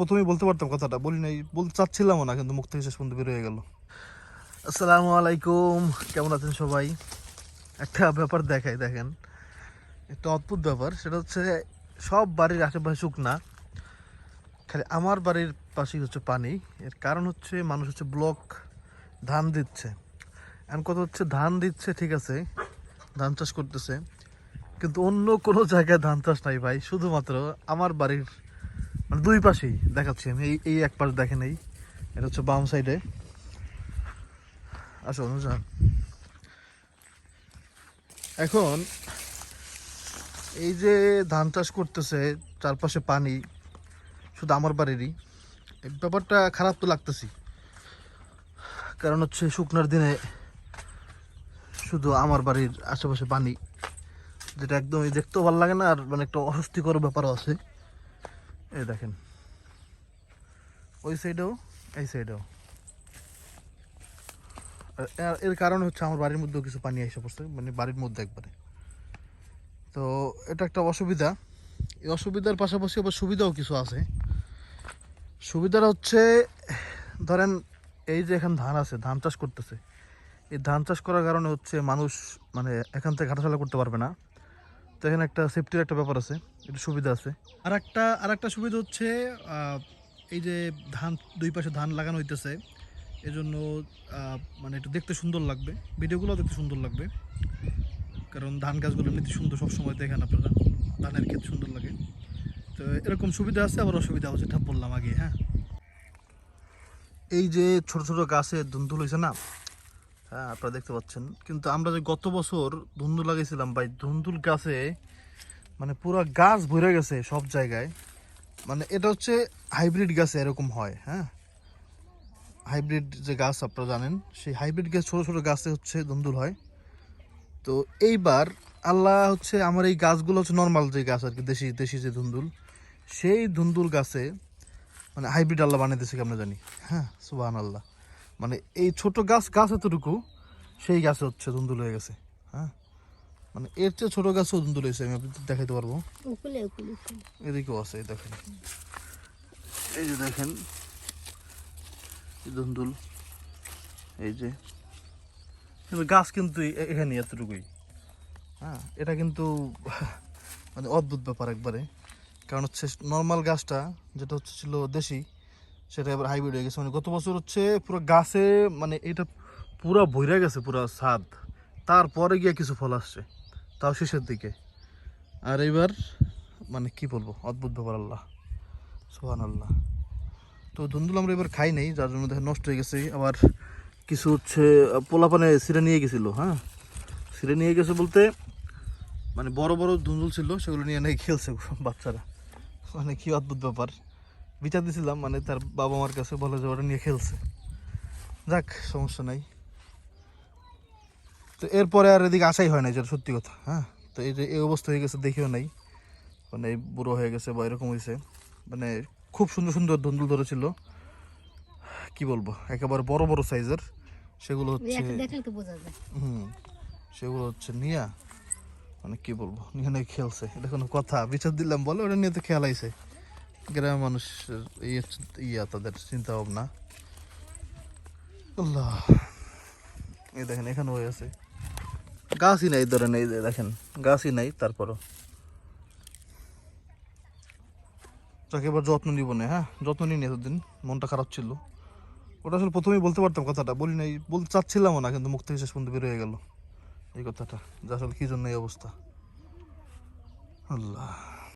প্রথমেই বলতে পারতাম কথাটা। বলি নাই বলতে চাচ্ছিলামও না, কিন্তু মুখ থেকে শেষ পর্যন্ত হয়ে গেল। আসসালামু আলাইকুম, কেমন আছেন সবাই? একটা ব্যাপার দেখাই, দেখেন। একটা অদ্ভুত ব্যাপার, সেটা হচ্ছে সব বাড়ির আশেপাশে শুকনা খালি আমার বাড়ির পাশেই হচ্ছে পানি। এর কারণ হচ্ছে মানুষ হচ্ছে ব্লক ধান দিচ্ছে। এখন কথা হচ্ছে ধান দিচ্ছে, ঠিক আছে, ধান চাষ করতেছে, কিন্তু অন্য কোনো জায়গায় ধান চাষ নাই ভাই। শুধুমাত্র আমার বাড়ির মানে দুই পাশেই দেখাচ্ছি আমি, এই এই এক পাশ দেখেন এই, এটা হচ্ছে বাম সাইডে আসো অনুযান এখন এই যে ধান চাষ করতেছে, চারপাশে পানি, শুধু আমার বাড়িরই, এই ব্যাপারটা খারাপ তো লাগতেছি। কারণ হচ্ছে শুকনার দিনে শুধু আমার বাড়ির আশেপাশে পানি, যেটা একদমই দেখতেও ভালো লাগে না, আর মানে একটা অস্বস্তিকর ব্যাপারও আছে। এই দেখেন। ওই সাইডেও এই সাইডেও এর- এর কারণ হচ্ছে আমার বাড়ির মধ্যেও কিছু পানি এসে পড়ছে মানে বাড়ির মধ্যে একবারে। তো এটা একটা অসুবিধা। এই অসুবিধার পাশাপাশি আবার সুবিধাও কিছু আছে। সুবিধাটা হচ্ছে, ধরেন এই যে এখানে ধান আছে, ধান চাষ করতেছে। এই ধান চাষ করার কারণে হচ্ছে মানুষ মানে এখান থেকে হাঁটাচলা করতে পারবে না। তো এখানে একটা সেফটির একটা ব্যাপার আছে একটু সুবিধা আছে। আর একটা আর একটা সুবিধা হচ্ছে এই যে ধান দুই পাশে ধান লাগানো হইতেছে এজন্য মানে একটু দেখতে সুন্দর লাগবে ভিডিওগুলো দেখতে সুন্দর লাগবে কারণ ধান গাছগুলো এমনিতে সুন্দর সবসময় দেখেন আপনারা ধানের ক্ষেত সুন্দর লাগে। তো এরকম সুবিধা আছে আবার অসুবিধা আছে যেটা বললাম আগে হ্যাঁ। এই যে ছোট ছোট গাছে ধুন্দুল হয়েছে না আপনারা দেখতে পাচ্ছেন। কিন্তু আমরা যে গত বছর ধুন্দুল লাগিয়েছিলাম, ভাই, ধুন্দুল গাছে মানে পুরো গাছ ভরে গেছে সব জায়গায়। মানে এটা হচ্ছে হাইব্রিড গাছে এরকম হয় হ্যাঁ? হাইব্রিড যে গাছ, আপনারা জানেন, সেই হাইব্রিড গাছ, ছোট ছোট গাছে হচ্ছে ধুন্দুল হয়। তো এইবার আল্লাহ হচ্ছে আমার এই গাছগুলো হচ্ছে নর্মাল যে গাছ আর কি, দেশি দেশি যে ধুন্দুল, সেই ধুন্দুল গাছে মানে হাইব্রিড আল্লাহ বানিয়ে দিয়েছে আমরা জানি হ্যাঁ? সুবাহান আল্লাহ মানে এই ছোট গাছ গাছ এতটুকু সেই গাছে হচ্ছে ধুন্দুল হয়ে গেছে হ্যাঁ? মানে এর চেয়ে ছোট গাছও ধুন্দুল হয়েছে আমি আপনাদের দেখাইতে পারব। এদিকেও আছে এই দেখেন। এই যে দেখেন ধুন্দুল এই যে। কিন্তু গাছ কিন্তু এখানে এতটুকুই হ্যাঁ? এটা কিন্তু মানে অদ্ভুত ব্যাপার একবারে। কারণ হচ্ছে নর্মাল গাছটা যেটা হচ্ছে ছিল দেশি সেটা এবার হাইব্রিড হয়ে গেছে। মানে গত বছর হচ্ছে পুরো গাছে মানে এটা পুরো ভইরা গেছে, পুরো ছাদ। তারপরে গিয়ে কিছু ফল আসছে, তাও শেষের দিকে। আর এবার মানে কি বলব, অদ্ভুত ব্যাপার আল্লাহ। সোহান আল্লাহ তো ধুন্দুল আমরা এবার খাই নাই, যার জন্য দেখেন নষ্ট হয়ে গেছে। আবার কিছু হচ্ছে, পোলাপানে সিরে নিয়ে গেছিল হ্যাঁ? সিরে নিয়ে গেছে বলতে মানে বড় বড় ধুন্দুল ছিল, সেগুলো নিয়ে নাকি খেলছে বাচ্চারা। মানে কি অদ্ভুত ব্যাপার। বিচার দিছিলাম মানে তার বাবা মার কাছে বলে যে ওটা নিয়ে খেলছে। যাক সমস্যা নাই। তো এরপরে আর এদিকে আসাই হয় না যেটা সত্যি কথা হ্যাঁ? তো এই যে এই অবস্থা হয়ে গেছে দেখিও নাই। মানে এই বুড়ো হয়ে গেছে বা এরকম হয়েছে মানে খুব সুন্দর সুন্দর ধুন্দুল ধরেছিল। কি বলব একেবারে বড় বড় সাইজের। সেগুলো হচ্ছে হুম সেগুলো হচ্ছে নিয়া। মানে কি বলব নিয়ে নিয়ে খেলছে। এটা কোনো কথা বিচার দিলাম বলে ওটা নিয়ে তো খেলাইছে। গ্রামের মানুষ ইয়ে তাদের চিন্তা ভাবনা এই দেখেন, এখানে হয়ে আছে। গাছই নাই ধরেন, এই দেখেন, গাছই নাই, তারপরও। তাকে এবার যত্ন নিব না হ্যাঁ? যত্ন নিই এতদিন, মনটা খারাপ ছিল। ওটা আসলে প্রথমেই বলতে পারতাম কথাটা, বলি নাই, বলতে চাচ্ছিলামও না, কিন্তু মুখ থেকে শেষ পর্যন্ত বের হয়ে গেল। এই কথাটা, যে আসলে কী জন্য এই অবস্থা? আল্লাহ।